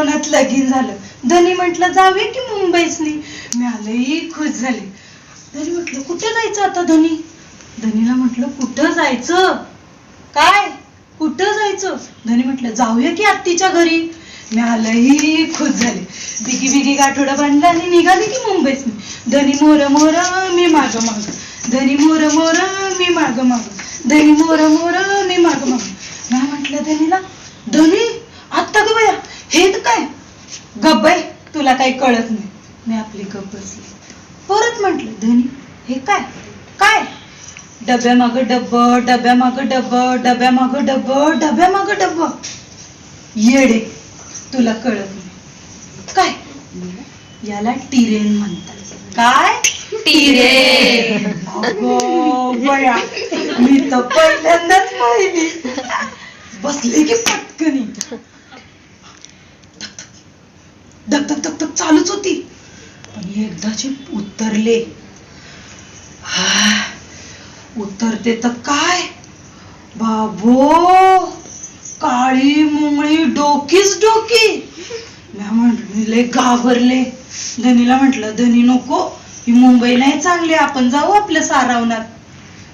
परत लगीन झालं. धनी म्हटलं जावे की मुंबईसनी. मी आलंही खुश झाले. धनी म्हटलं कुठे जायचं आता धनी? धनीला म्हटलं कुठं जायचं? काय? कुठं जायचं? धनी म्हटलं जाऊया की आत्तीच्या घरी. मी आलंही खुश झाले. बिगी बिगी गाठोडा बांधला आणि निघाली की मुंबईसनी. धनी मोर मोर मी माग माग. धनी मोर मोर मी माग माग. धनी मोर मोर मी माग माग. मी म्हटलं धनीला धनी आत्ता ग बया हे तर काय गब्बाई तुला काही कळत नाही. मी आपली गप बसली. परत म्हटलं धनी हे काय? काय? डब्यामाग डब्ब डब्यामाग डब्ब डब्यामाग डब्ब डब्यामाग डब्ब. येडे तुला कळत नाही. काय? याला टिरेन म्हणतात. काय? टिरेन. बया मी तर पहिल्यांदाच पाहिली. बसले की पटकनी धक धक धक धक चालूच होती. पण एकदाचे उतरले. हा, उतरते तर काय? बाबो काळी मुंगळी डोकीच डोकी. म्हणले घाबरले. धनीला म्हटलं धनी नको ही मुंबई नाही चांगली आपण जाऊ आपल्या सारावनात.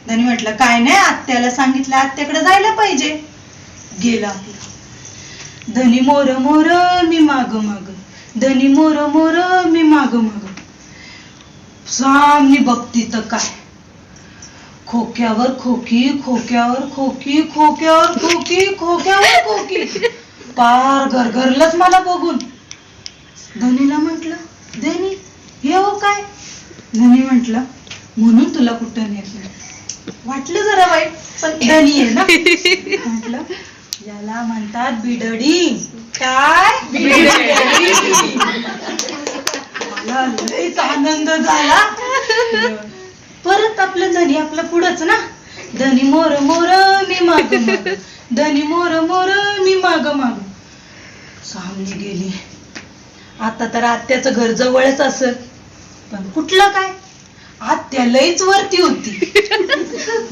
धनी म्हटलं काय नाही आत्याला सांगितलं आत्याकडे जायला पाहिजे. गेला आपला. धनी मोर मोर मी माग माग. धनी मोर मोर मी माग माग. सामनी बघती तर काय? खोक्यावर खोकी खोक्यावर खोकी खोक्यावर खोकी खोक्यावर खोकी. पार गरगरलंच मला बघून. धनीला म्हंटल धनी हे हो काय? धनी म्हंटल म्हणून तुला कुठं नेत वाटलं जरा वाईट पण धनी आहे ना? म्हटलं याला म्हणतात बिडडी. काय? बिडडी मला लयच आनंद झाला. परत आपलं धनी आपलं पुढंच ना. धनी मोर मोर मी माग माग. धनी मोर मोर मी माग माग. सामने गेली. आता तर आत्याचं घर जवळच असत पण कुठलं काय? आत्या लईच वरती होती.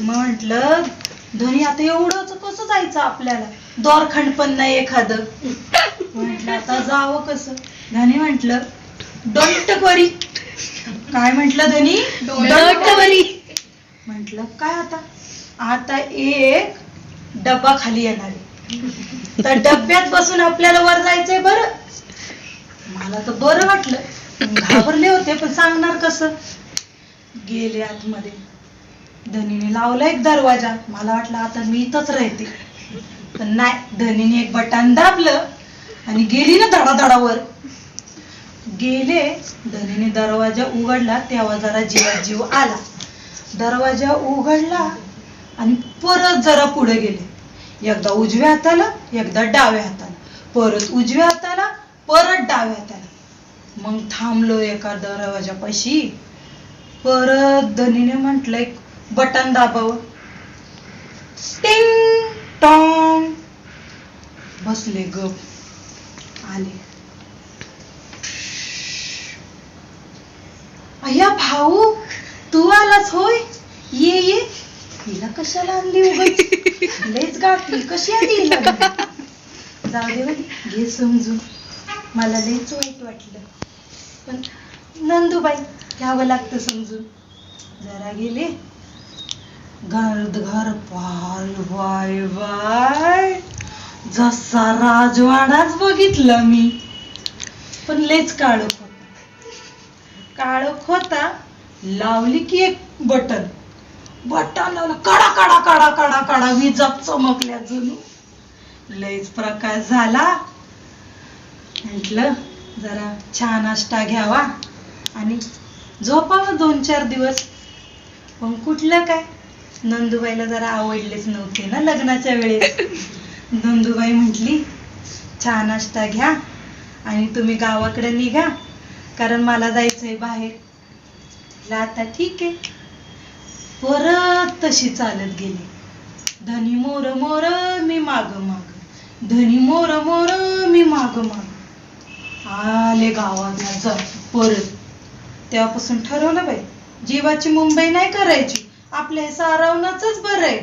म्हंटल धनी आता एवढंच कसं जायचं आपल्याला? दोरखंड पण नाही एखादं. म्हंटल आता जावं कसं? धनी म्हंटल डोंट वरी. काय म्हंटल धनी? डोंट वरी म्हंटल काय आता? आता एक डब्बा खाली येणार आहे. तर डब्यात बसून आपल्याला वर जायचंय बरं. मला तर बरं वाटलं. घाबरले होते पण सांगणार कसं? गेले आतमध्ये. धनीने लावला एक दरवाजा. मला वाटलं आता मी इथंच राहते. पण नाही धनीने एक बटन दाबलं आणि गेली ना धडाधडावर. गेले धनीने दरवाजा उघडला तेव्हा जरा जीवात जीव आला. दरवाजा उघडला आणि परत जरा पुढे गेले. एकदा उजव्या हाताला एकदा डाव्या हाताला. परत उजव्या हाताला परत डाव्या हाताला. मग थांबलो एका दरवाजापाशी. परत धनीने म्हटलं एक बटन दाबावं. टिंग टॉंग. बसले गप. आले. अय्या भाऊ तू आलास होय? ये ये. तिला कशाला आणली उगाच? लयच गाठली. कशी आली हिला? जाऊ दे बाई, घे समजून. मला लयच वाईट वाटलं. पण नंदूबाई घ्यावं लागतं समजून. जरा गेले. गर्द घर पाय बाय बाय जसा राजवाडाच बघितला मी. पण लयच काळोख. काळोख होता लावली की एक बटन. बटन लावलं कडा कडा कडा कडा कडा विजा चमकल्या जणू लयच प्रकाश झाला. म्हटलं जरा छान नाश्ता घ्यावा. आणि झोपावं दोन चार दिवस. पण कुठलं काय? नंदुबाईला जरा आवडलेच नव्हते ना लग्नाच्या वेळेस. नंदुबाई म्हटली छान नाश्ता घ्या आणि तुम्ही गावाकडे निघा. कारण मला जायचंय बाहेर. म्हटलं आता ठीक आहे. परत तशी चालत गेली. धनी मोर मोर मी माग माग. धनी मोर मोर मी माग माग. आले गावात जा परत. तेव्हापासून ठरवलं बाई जीवाची मुंबई नाही करायची. आपल्या सारावणाच बरं आहे